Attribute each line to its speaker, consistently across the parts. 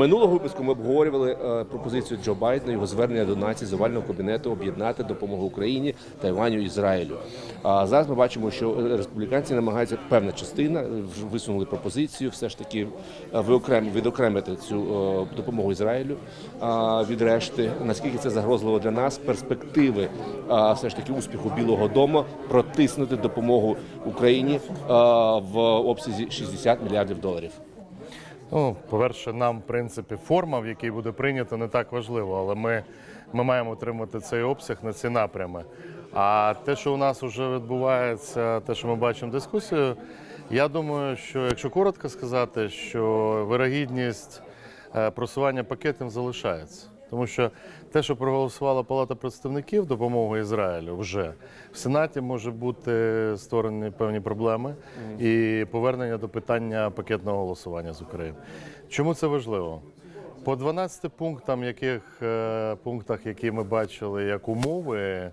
Speaker 1: Минулого випуску ми обговорювали е, пропозицію Джо Байдена, його звернення до нації з овального кабінету об'єднати допомогу Україні, Тайваню, Ізраїлю. А зараз ми бачимо, що республіканці намагаються певна частина вже висунули пропозицію, все ж таки е, відокремити цю е, допомогу Ізраїлю е, від решти. Наскільки це загрозливо для нас? Перспективи е, все ж таки успіху Білого Дому протиснути допомогу Україні е, в обсязі 60 мільярдів доларів.
Speaker 2: Ну, по-перше, нам, в принципі, форма, в якій буде прийнято, не так важливо, але ми, ми маємо отримати цей обсяг на ці напрями. А те, що у нас вже відбувається, те, що ми бачимо дискусію, я думаю, що якщо коротко сказати, що вирогідність е, просування пакетів залишається. Тому що те, що проголосувала Палата представників допомогу Ізраїлю, вже в Сенаті може бути створені певні проблеми і повернення до питання пакетного голосування з України. Чому це важливо? По 12 пунктам, яких е, пунктах, які ми бачили як умови е,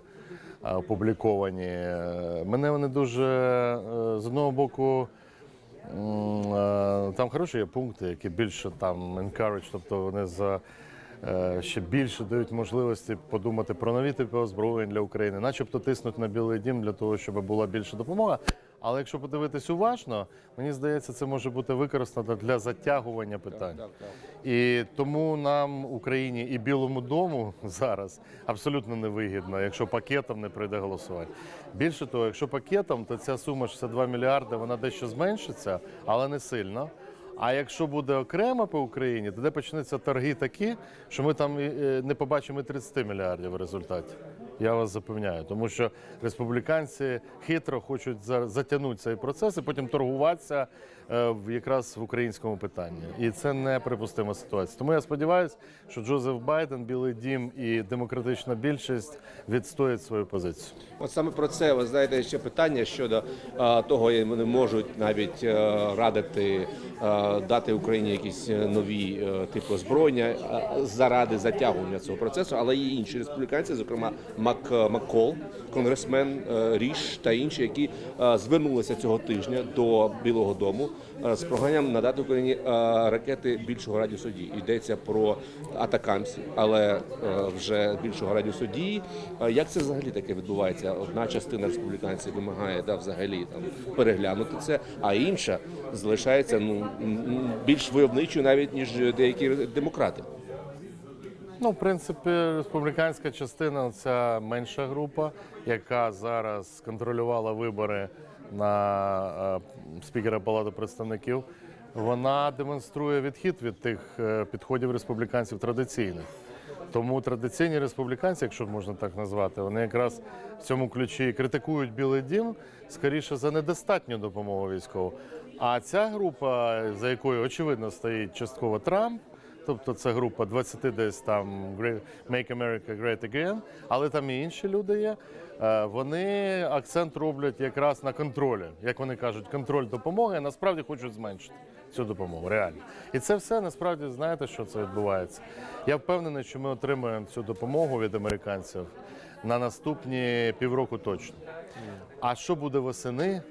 Speaker 2: опубліковані, е, мене вони дуже з одного боку. Там хороші є пункти, які більше там encourage, тобто вони за ще більше дають можливості подумати про нові типи озброєнь для України, начебто тиснуть на Білий Дім для того, щоб була більша допомога. Але якщо подивитись уважно, мені здається, це може бути використано для затягування питань. І тому нам, Україні і Білому дому зараз абсолютно невигідно, якщо пакетом не прийде голосувати. Більше того, якщо пакетом, то ця сума 62 мільярди, вона дещо зменшиться, але не сильно. А якщо буде окремо по Україні, тоді почнуться торги такі, що ми там е, не побачимо і 30 мільярдів в результаті. Я вас запевняю, тому що республіканці хитро хочуть за- затягнути цей процес і потім торгуватися е, якраз в українському питанні. І це неприпустима ситуація. Тому я сподіваюся, що Джозеф Байден, Білий Дім і демократична більшість відстоять свою позицію.
Speaker 1: От саме про це ви знаєте ще питання щодо е, того, як вони можуть навіть е, радити дати Україні якісь нові е, типи озброєння заради затягування цього процесу, але є інші республіканці, зокрема Мак Маккол, конгресмен е, Ріш та інші, які е, звернулися цього тижня до Білого Дому е, з проханням надати Україні е, ракети більшого радіусу дії. Йдеться про атакамсі, але е, вже більшого радіусу дії. Е, Як це взагалі таке відбувається? Одна частина республіканців вимагає да, взагалі там переглянути це, а інша залишається ну більш войовничою навіть ніж деякі демократи.
Speaker 2: Ну, в принципі, республіканська частина це менша група, яка зараз контролювала вибори на е, спікера Палати представників. Вона демонструє відхід від тих е, підходів республіканців традиційних. Тому традиційні республіканці, якщо можна так назвати, вони якраз в цьому ключі критикують Білий Дім скоріше за недостатню допомогу військову. А ця група, за якою очевидно стоїть частково Трамп, Тобто це група 20 десь там Make America Great Again, але там і інші люди є. Е, Вони акцент роблять якраз на контролі, як вони кажуть, контроль допомоги, а насправді хочуть зменшити цю допомогу. Реально. І це все насправді знаєте, що це відбувається. Я впевнений, що ми отримаємо цю допомогу від американців на наступні півроку точно. А що буде восени?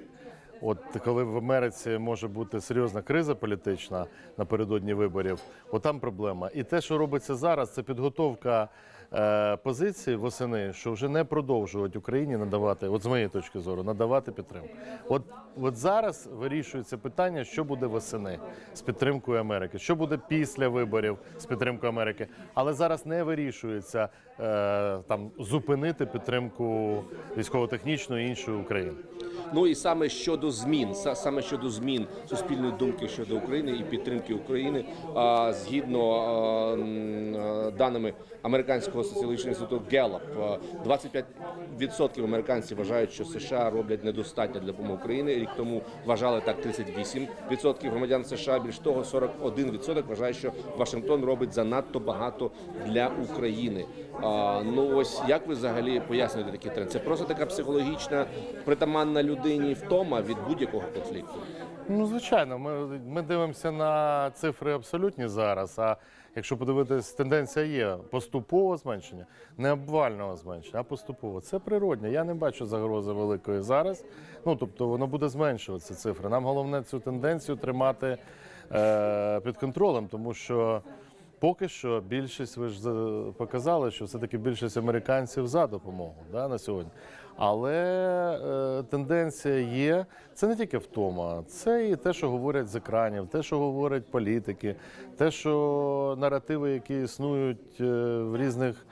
Speaker 2: От коли в Америці може бути серйозна криза політична напередодні виборів, от там проблема. І те, що робиться зараз, це підготовка е, позиції восени, що вже не продовжують Україні надавати, от з моєї точки зору, надавати підтримку. От, от зараз вирішується питання, що буде восени з підтримкою Америки, що буде після виборів з підтримкою Америки. Але зараз не вирішується е, там зупинити підтримку військово-технічної іншої України.
Speaker 1: Ну і саме щодо змін, саме щодо змін суспільної думки щодо України і підтримки України, згідно даними американського соціологічного інституту Gallup, а, 25% американців вважають, що США роблять недостатньо для допомоги України. Рік тому вважали так 38% громадян США. Більш того, 41% вважає, що Вашингтон робить занадто багато для України. Ну ось як ви взагалі пояснюєте такий тренд? Це просто така психологічна притаманна людині втома від будь-якого конфлікту.
Speaker 2: Ну, звичайно, ми, ми дивимося на цифри абсолютні зараз. А якщо подивитись, тенденція є поступового зменшення, не обвального зменшення, а поступово. Це природне. Я не бачу загрози великої зараз. Ну тобто воно буде зменшуватися цифри. Нам головне цю тенденцію тримати е, під контролем, тому що Поки що більшість, ви ж за- показали, що все-таки більшість американців за допомогу да, на сьогодні. Але е, тенденція є. Це не тільки втома, це і те, що говорять з екранів, те, що говорять політики, те, що наративи, які існують е, в різних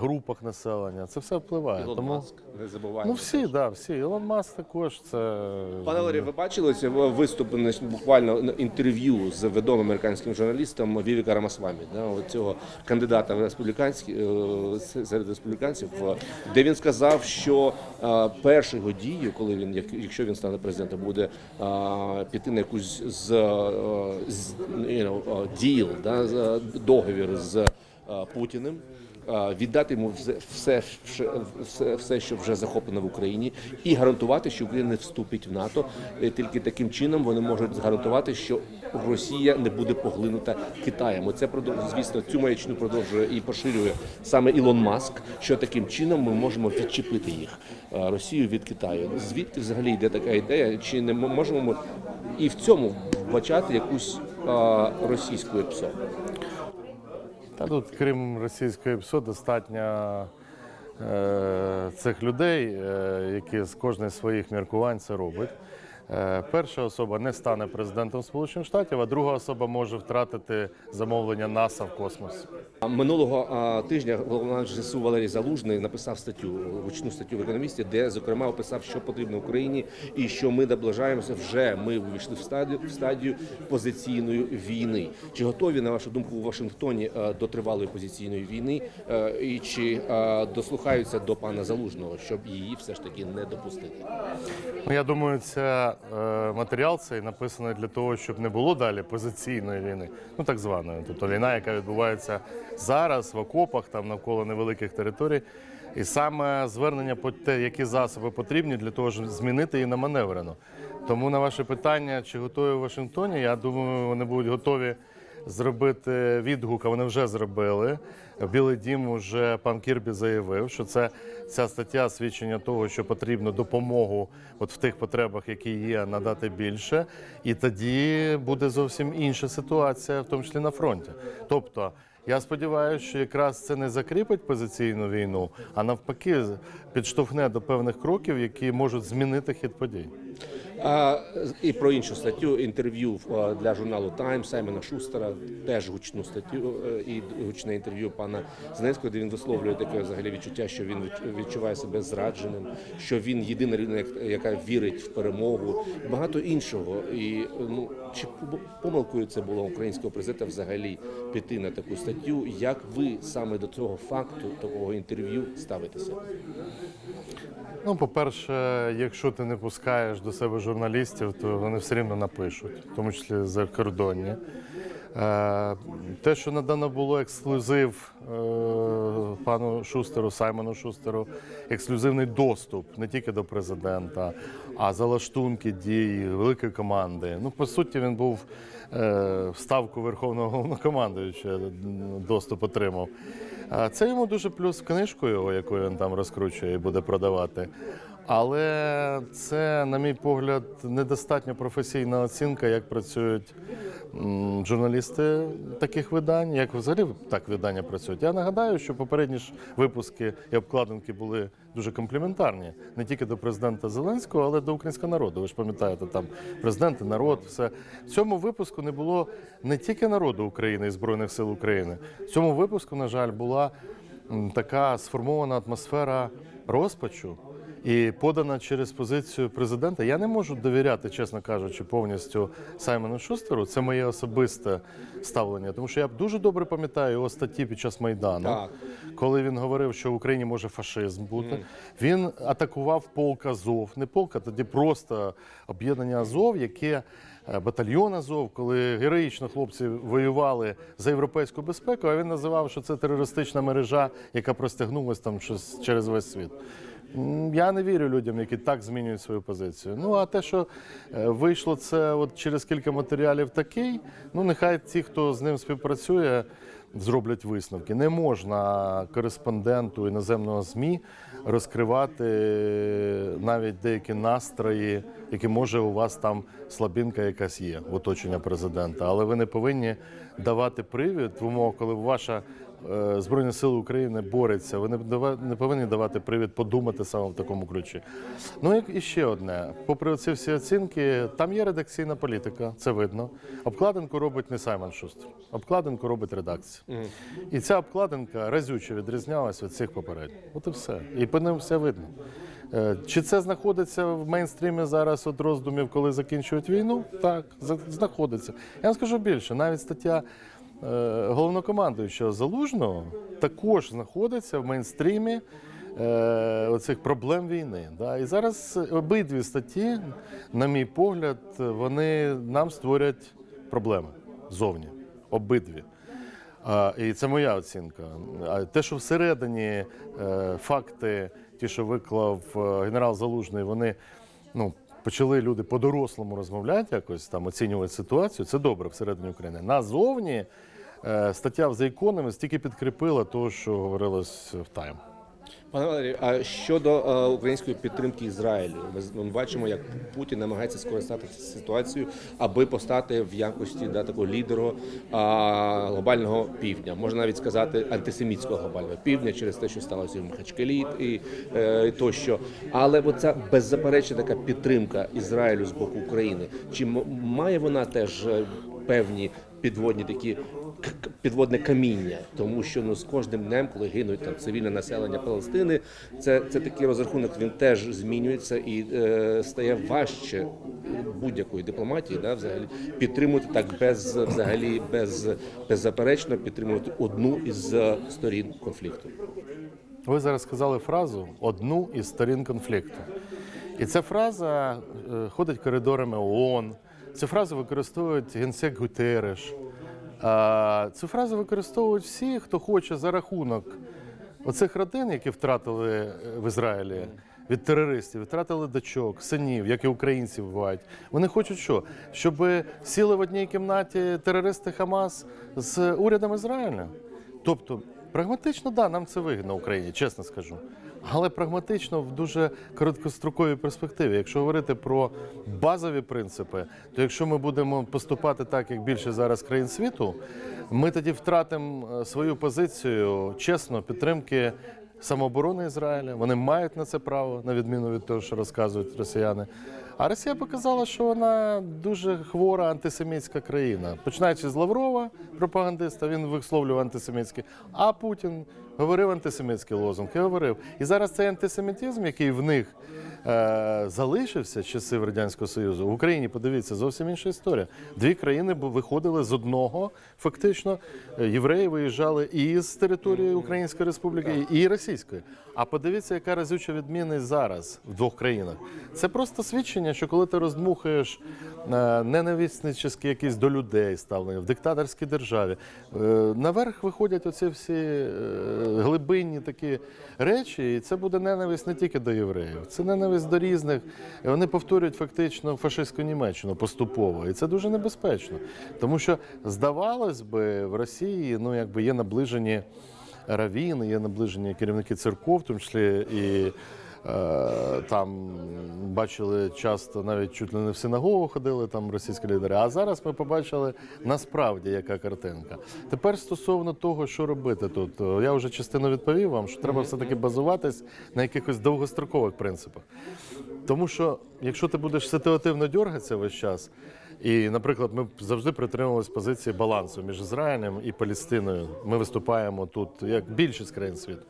Speaker 2: групах населення, це все впливає.
Speaker 1: Ілон
Speaker 2: Тому
Speaker 1: Маск, не забуваємо.
Speaker 2: ну всі, да, всі. Ілон Маск також це
Speaker 1: Пане Валерій, ви бачили ці виступ буквально інтерв'ю з відомим американським журналістом Вівіка Рамасвамі, да, цього кандидата в республіканські е, серед республіканців, е, де він сказав, що е, першою його дією, коли він, як- якщо він стане президентом, буде е, піти на якусь з, е, з you know, е, deal, да, договір з е, Путіним. Е, Віддати йому все, все, все, все, що вже захоплено в Україні, і гарантувати, що Україна не вступить в НАТО. Е, Тільки таким чином вони можуть гарантувати, що Росія не буде поглинута Китаєм. Оце звісно, цю маячню продовжує і поширює саме Ілон Маск. Що таким чином ми можемо відчепити їх е, Росію від Китаю. Звідки взагалі йде така ідея? Чи не можемо ми і в цьому вбачати якусь російську епсо?
Speaker 2: Та тут, крім російської ПСО, достатньо е, цих людей, е, які з кожних своїх міркувань це робить. Е, перша особа не стане президентом Сполучених Штатів, а друга особа може втратити замовлення НАСА в космосі.
Speaker 1: А Минулого тижня головна ЖСУ Валерій Залужний написав статтю, гучну статтю в економісті, де зокрема описав, що потрібно Україні, і що ми наближаємося вже. Ми увійшли в стадію в стадію позиційної війни. Чи готові на вашу думку у Вашингтоні до тривалої позиційної війни, і чи дослухаються до пана Залужного, щоб її все ж таки не допустити?
Speaker 2: Ну, я думаю, е, матеріал цей написаний для того, щоб не було далі позиційної війни, ну так званої. Тобто війна, яка відбувається зараз в окопах, там навколо невеликих територій. І саме звернення по те, які засоби потрібні для того, щоб змінити її на маневрено. Тому на ваше питання, чи готові в Вашингтоні, я думаю, вони будуть готові зробити відгук, а вони вже зробили. Білий дім вже пан Кірбі заявив, що це ця стаття свідчення того, що потрібно допомогу от в тих потребах, які є, надати більше, і тоді буде зовсім інша ситуація, в тому числі на фронті. Тобто. Я сподіваюся, що якраз це не закріпить позиційну війну, а навпаки підштовхне до певних кроків, які можуть змінити хід подій.
Speaker 1: А, і про іншу статтю інтерв'ю для журналу Тайм Саймона Шустера, теж гучну статтю е, і гучне інтерв'ю пана Зеленського, де він висловлює таке взагалі відчуття, що він відчуває себе зрадженим, що він єдина людина, як- яка вірить в перемогу, і багато іншого. І ну чи помилкою це було українського президента взагалі піти на таку статтю? Як ви саме до цього факту такого інтерв'ю ставитеся?
Speaker 2: Ну, по-перше, якщо ти не пускаєш до себе журналістів, то вони все рівно напишуть, в тому числі закордонні. Е, Те, що надано було ексклюзив е, пану Шустеру, Саймону Шустеру, ексклюзивний доступ не тільки до президента, а залаштунки дій великої команди. Ну, по суті, він був е, в ставку Верховного головнокомандуючого доступ отримав. Це йому дуже плюс книжку його, яку він там розкручує і буде продавати. Але це, на мій погляд, недостатньо професійна оцінка, як працюють журналісти таких видань, як взагалі так видання працюють. Я нагадаю, що попередні ж випуски і обкладинки були дуже компліментарні не тільки до президента Зеленського, але до українського народу. Ви ж пам'ятаєте, там президент і народ, все в цьому випуску не було не тільки народу України і збройних сил України. В цьому випуску, на жаль, була така сформована атмосфера розпачу і подана через позицію президента. Я не можу довіряти, чесно кажучи, повністю Саймону Шустеру. Це моє особисте ставлення, тому що я дуже добре пам'ятаю його статті під час майдану,
Speaker 1: Так.
Speaker 2: коли він говорив, що в Україні може фашизм бути. Він атакував полк Азов, не полк, а тоді просто об'єднання Азов, яке. Е, Батальйон Азов, коли героїчно хлопці воювали за європейську безпеку, а він називав, що це терористична мережа, яка простягнулася там щось через весь світ. Я не вірю людям, які так змінюють свою позицію. Ну а те, що е, вийшло це от через кілька матеріалів такий, ну нехай ті, хто з ним співпрацює, зроблять висновки. Не можна кореспонденту іноземного ЗМІ розкривати навіть деякі настрої, які може у вас там слабінка якась є в оточення президента, але ви не повинні давати привід в умовах, коли ваша Збройні Сили України борються. Ви не, повинні давати привід подумати саме в такому ключі. Ну і, ще одне: попри ці всі оцінки, там є редакційна політика, це видно. Обкладинку робить не Саймон Шустер, обкладинку робить редакція. І ця обкладинка разюче відрізнялася від всіх попередніх. От і все. І по ним все видно. Е, Чи це знаходиться в мейнстрімі зараз от роздумів, коли закінчують війну? Так, знаходиться. Я вам скажу більше, навіть стаття е, головнокомандуючого Залужного також знаходиться в мейнстрімі е, оцих проблем війни. І зараз обидві статті, на мій погляд, вони нам створять проблеми зовні. Обидві. І це моя оцінка. Те, що всередині е, факти, ті, що виклав е, генерал Залужний, вони ну, почали люди по-дорослому розмовляти, якось там оцінювати ситуацію. Це добре всередині України. Назовні е, стаття в The Economist тільки підкріпила те, що говорилось в Тайм.
Speaker 1: Пане Валерію, а щодо е, української підтримки Ізраїлю, ми, бачимо, як Путін намагається скористатися ситуацією, аби постати в якості да, такого лідеру а, глобального півдня, можна навіть сказати антисемітського глобального півдня через те, що сталося в Махачкалі і, е, і тощо. Але оця беззаперечна така підтримка Ізраїлю з боку України, чи має вона теж е, певні підводні такі підводне каміння, тому що ну з кожним днем, коли гинуть там цивільне населення Палестини, це, це такий розрахунок. Він теж змінюється і е, стає важче будь-якої дипломатії, да, взагалі підтримувати так без взагалі без беззаперечно підтримувати одну із сторін конфлікту.
Speaker 2: Ви зараз сказали фразу одну із сторін конфлікту. І ця фраза е, ходить коридорами ООН. Цю фразу використовують генсек Гутереш. Цю фразу використовують всі, хто хоче за рахунок оцих родин, які втратили е, в Ізраїлі від терористів, втратили дочок, синів, як і українці бувають. Вони хочуть що? Щоб сіли в одній кімнаті терористи Хамас з урядом Ізраїля. Тобто, прагматично, да, нам це вигідно Україні, чесно скажу. Але прагматично в дуже короткостроковій перспективі. Якщо говорити про базові принципи, то якщо ми будемо поступати так, як більше зараз країн світу, ми тоді втратимо е, свою позицію чесно підтримки самооборони Ізраїля. Вони мають на це право, на відміну від того, що розказують росіяни. А Росія показала, що вона дуже хвора антисемітська країна. Починаючи з Лаврова, пропагандиста, він висловлював антисемітські, а Путін говорив антисемітські лозунги, говорив. І зараз цей антисемітизм, який в них залишився з часів Радянського Союзу, в Україні, подивіться, зовсім інша історія. Дві країни виходили з одного, фактично. Е, Євреї виїжджали і з території Української Республіки, і російської. А подивіться, яка разюча відмінність зараз в двох країнах. Це просто свідчення, що коли ти роздмухаєш е, ненависническі якісь до людей ставлення в диктаторській державі, е, наверх виходять оці всі е, глибинні такі речі, і це буде ненависть не тільки до євреїв, це ненависть до різних. Вони повторюють фактично фашистську Німеччину поступово, і це дуже небезпечно, тому що здавалось би, в Росії ну якби є наближені равіни, є наближені керівники церков, в тому числі і. Е, Там бачили часто навіть чуть ли не в синагогу ходили там російські лідери. А зараз ми побачили насправді яка картинка. Тепер стосовно того, що робити тут, О, я вже частину відповів вам, що треба все таки базуватись на якихось довгострокових принципах. Тому що якщо ти будеш ситуативно дергатися весь час, і, наприклад, ми завжди притримувалися позиції балансу між Ізраїлем і Палестиною. Ми виступаємо тут як більшість країн світу.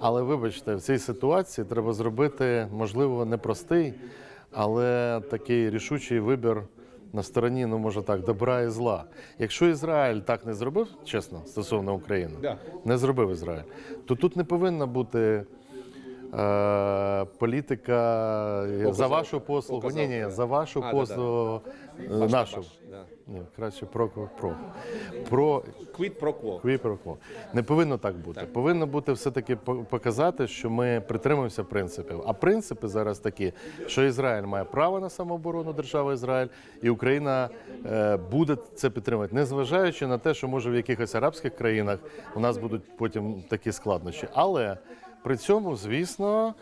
Speaker 2: Але вибачте, в цій ситуації треба зробити, можливо, непростий, але такий рішучий вибір на стороні, ну може так, добра і зла. Якщо Ізраїль так не зробив, чесно, стосовно України,
Speaker 1: Да.
Speaker 2: не зробив Ізраїль, то тут не повинна бути. е, Політика е, за вашу послугу.
Speaker 1: Показав,
Speaker 2: Ні, ні, за вашу
Speaker 1: А,
Speaker 2: послугу Е,
Speaker 1: Ваш Товариш, да.
Speaker 2: Ні, краще про про. Про
Speaker 1: Quid pro quo.
Speaker 2: Квіпрокво. Не повинно так бути. Повинно бути все-таки по- показати, що ми притримуємося принципів. А принципи зараз такі, що Ізраїль має право на самооборону, держава Ізраїль, і Україна е, буде це підтримувати, незважаючи на те, що може в якихось арабських країнах у нас будуть потім такі складнощі. Але при цьому, звісно.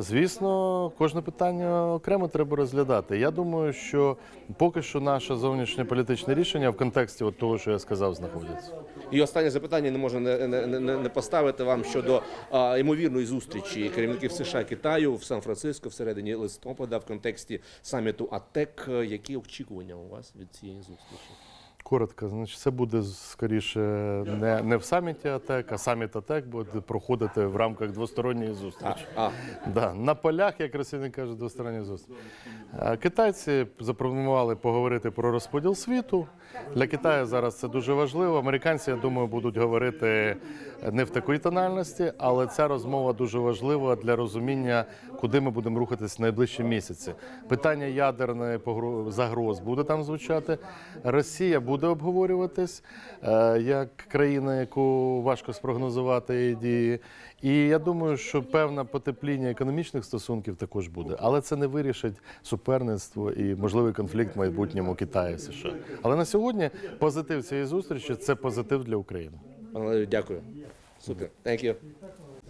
Speaker 2: Звісно, кожне питання окремо треба розглядати. Я думаю, що поки що наше зовнішнє політичне рішення в контексті от того, що я сказав, знаходиться.
Speaker 1: І останнє запитання не можна не, не, не, поставити вам щодо а, ймовірної зустрічі керівників США Китаю в Сан-Франциско всередині листопада в контексті саміту АТЕК. Які очікування у вас від цієї зустрічі?
Speaker 2: Коротко, значить, це буде скоріше не, не в саміті АТЕК, а саміт АТЕК буде проходити в рамках двосторонньої зустрічі.
Speaker 1: А,
Speaker 2: Да, на полях, як росіяни кажуть, двосторонні зустріч. Китайці запропонували поговорити про розподіл світу. Для Китаю зараз це дуже важливо. Американці, я думаю, будуть говорити не в такій тональності, але ця розмова дуже важлива для розуміння, куди ми будемо рухатись найближчі місяці. Питання ядерної загроз буде там звучати. Росія буде обговорюватись е, як країна, яку важко спрогнозувати її дії. І я думаю, що певне потепління економічних стосунків також буде, але це не вирішить суперництво і можливий конфлікт в майбутньому Китаю США. Але на сьогодні позитив цієї зустрічі це позитив для України.
Speaker 1: дякую. Супер. Thank.